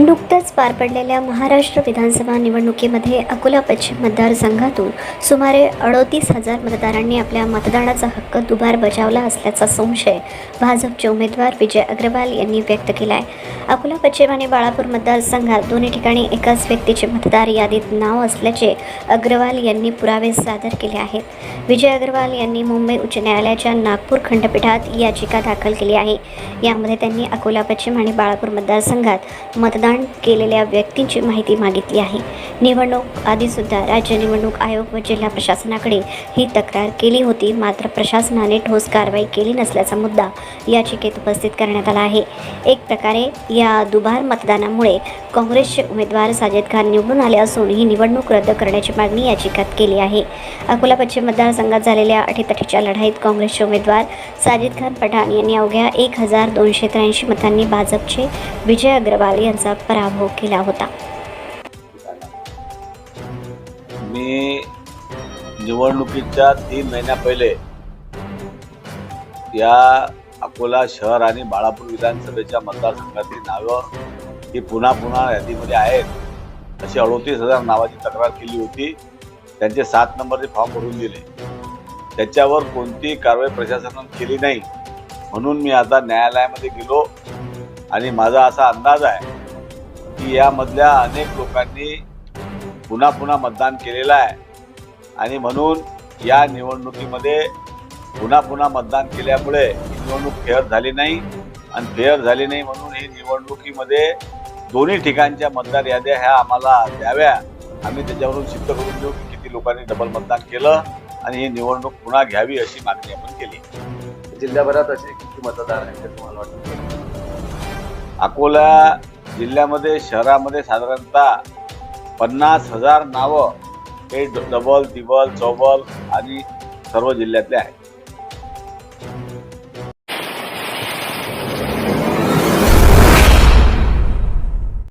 नुकत्याच पार पडलेल्या महाराष्ट्र विधानसभा निवडणुकीमध्ये अकोला पश्चिम मतदारसंघातून सुमारे अडोतीस हजार मतदारांनी आपल्या मतदानाचा हक्क दुबार बजावला असल्याचा संशय भाजपचे उमेदवार विजय अग्रवाल यांनी व्यक्त केला आहे अकोला पश्चिम आणि बाळापूर मतदारसंघात दोन्ही ठिकाणी एकाच व्यक्तीचे मतदार यादीत नाव असल्याचे अग्रवाल यांनी पुरावे सादर केले आहेत. विजय अग्रवाल यांनी मुंबई उच्च न्यायालयाच्या नागपूर खंडपीठात याचिका दाखल केली आहे. यामध्ये त्यांनी अकोला पश्चिम आणि बाळापूर मतदारसंघात मतदान केलेल्या व्यक्तींची माहिती मागितली आहे. निवडणूक आधीसुद्धा राज्य निवडणूक आयोग व जिल्हा प्रशासनाकडे ही तक्रार केली होती. मात्र प्रशासनाने ठोस कारवाई केली नसल्याचा मुद्दा याचिकेत उपस्थित करण्यात आला आहे. एक प्रकारे या दुबार मतदानामुळे काँग्रेसचे उमेदवार साजिद खान निवडून आले असून ही निवडणूक रद्द करण्याची मागणी याचिकात केली आहे. अकोला पश्चिम मतदारसंघात झालेल्या अटीतटीच्या लढाईत काँग्रेसचे उमेदवार साजिद खान पठाण यांनी अवघ्या एक हजार दोनशे त्र्याऐंशी मतांनी भाजपचे विजय अग्रवाल यांचा पराभव केला होता. मी निवडणुकीच्या तीन महिन्या पहिले या अकोला शहर आणि बाळापूर विधानसभेच्या मतदारसंघातील नावं ही पुन्हा पुन्हा यादीमध्ये आहेत. अशी अडोतीस हजार नावाची तक्रार केली होती. त्यांचे सात नंबरचे फॉर्म भरून दिले. त्याच्यावर कोणतीही कारवाई प्रशासनानं केली नाही. म्हणून मी आता न्यायालयामध्ये गेलो आणि माझा असा अंदाज आहे की यामधल्या अनेक लोकांनी पुन्हा पुन्हा मतदान केलेलं आहे. आणि म्हणून या निवडणुकीमध्ये पुन्हा पुन्हा मतदान केल्यामुळे ही निवडणूक फेअर झाली नाही आणि फेअर झाली नाही म्हणून ही निवडणुकीमध्ये दोन्ही ठिकाणच्या मतदार याद्या ह्या आम्हाला द्याव्या. आम्ही त्याच्यावरून सिद्ध करून देऊ की किती लोकांनी डबल मतदान केलं आणि ही निवडणूक पुन्हा घ्यावी अशी मागणी आपण केली. जिल्ह्याभरात असे किती मतदार आहेत ते तुम्हाला वाटतं? अकोला जिल्ह्यामध्ये शहरामध्ये साधारणतः पन्नास हजार नावं हे डबल तिबल चौबल आणि सर्व जिल्ह्यातले आहेत.